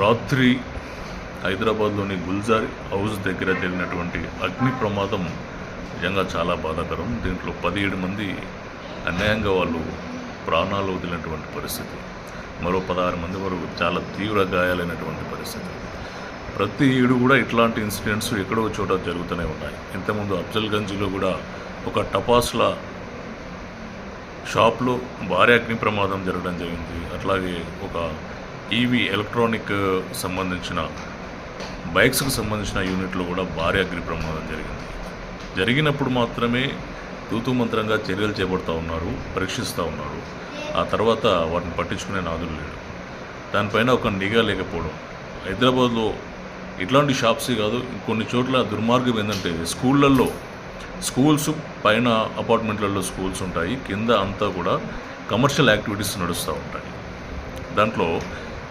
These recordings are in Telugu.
రాత్రి హైదరాబాద్లోని గుల్జార్ హౌస్ దగ్గర జరిగినటువంటి అగ్ని ప్రమాదం నిజంగా చాలా బాధాకరం. దీంట్లో పదిహేడు మంది అన్యాయంగా వాళ్ళు ప్రాణాలు వదిలినటువంటి పరిస్థితి. మరో పదహారు మంది వరకు చాలా తీవ్ర గాయాలైనటువంటి పరిస్థితి. ప్రతి ఏడు కూడా ఇట్లాంటి ఇన్సిడెంట్స్ ఎక్కడో చోట జరుగుతూనే ఉన్నాయి. ఇంతకుముందు అఫ్జల్గంజ్లో కూడా ఒక టపాస్ల షాప్లో భారీ అగ్ని ప్రమాదం జరగడం జరిగింది. అట్లాగే ఒక ఈవీ ఎలక్ట్రానిక్ సంబంధించిన బైక్స్కి సంబంధించిన యూనిట్లో కూడా భారీ అగ్ని ప్రమాదం జరిగింది. జరిగినప్పుడు మాత్రమే తూతుమంత్రంగా చర్యలు చేపడుతూ ఉన్నారు పరీక్షిస్తూ ఉన్నారు. ఆ తర్వాత వాటిని పట్టించుకునే నాదులు లేడు. దానిపైన ఒక నిఘా లేకపోవడం. హైదరాబాద్లో ఇట్లాంటి షాప్సే కాదు కొన్ని చోట్ల దుర్మార్గం ఏంటంటే స్కూళ్ళల్లో స్కూల్స్ పైన అపార్ట్మెంట్లలో స్కూల్స్ ఉంటాయి. కింద అంతా కూడా కమర్షియల్ యాక్టివిటీస్ నడుస్తూ ఉంటాయి. దాంట్లో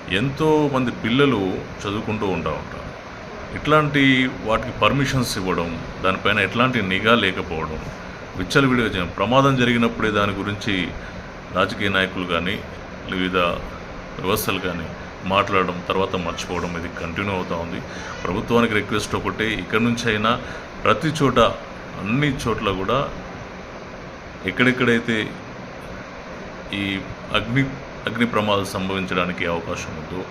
ఎంతో మంది పిల్లలు చదువుకుంటూ ఉంటా ఉంటారు. ఇట్లాంటి వాటికి పర్మిషన్స్ ఇవ్వడం దానిపైన ఎట్లాంటి నిఘా లేకపోవడం విచ్చలవిడిగా చేయడం ప్రమాదం జరిగినప్పుడే దాని గురించి రాజకీయ నాయకులు కానీ వివిధ వ్యవస్థలు కానీ మాట్లాడడం తర్వాత మర్చిపోవడం ఇది కంటిన్యూ అవుతూ ఉంది. ప్రభుత్వానికి రిక్వెస్ట్ ఒకటే ఇక్కడి నుంచి అయినా ప్రతి చోట అన్ని చోట్ల కూడా ఎక్కడెక్కడైతే ఈ అగ్ని అగ్ని ప్రమాదాలు సంభవించడానికి అవకాశం ఉందో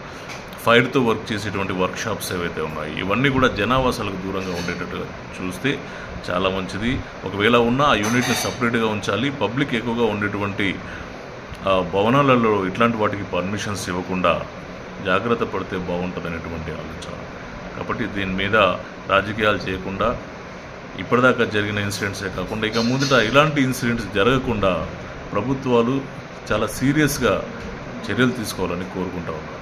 ఫైర్తో వర్క్ చేసేటువంటి వర్క్ షాప్స్ ఏవైతే ఉన్నాయి ఇవన్నీ కూడా జనావాసాలకు దూరంగా ఉండేటట్టుగా చూస్తే చాలా మంచిది. ఒకవేళ ఉన్న ఆ యూనిట్ని సపరేట్గా ఉంచాలి. పబ్లిక్ ఎక్కువగా ఉండేటువంటి ఆ భవనాలలో ఇట్లాంటి వాటికి పర్మిషన్స్ ఇవ్వకుండా జాగ్రత్త పడితే బాగుంటుంది అనేటువంటి ఆలోచన. కాబట్టి దీని మీద రాజకీయాలు చేయకుండా ఇప్పటిదాకా జరిగిన ఇన్సిడెంట్సే కాకుండా ఇక ముందుట ఇలాంటి ఇన్సిడెంట్స్ జరగకుండా ప్రభుత్వాలు చాలా సీరియస్గా చర్యలు తీసుకోవాలని కోరుకుంటా ఉన్నాను.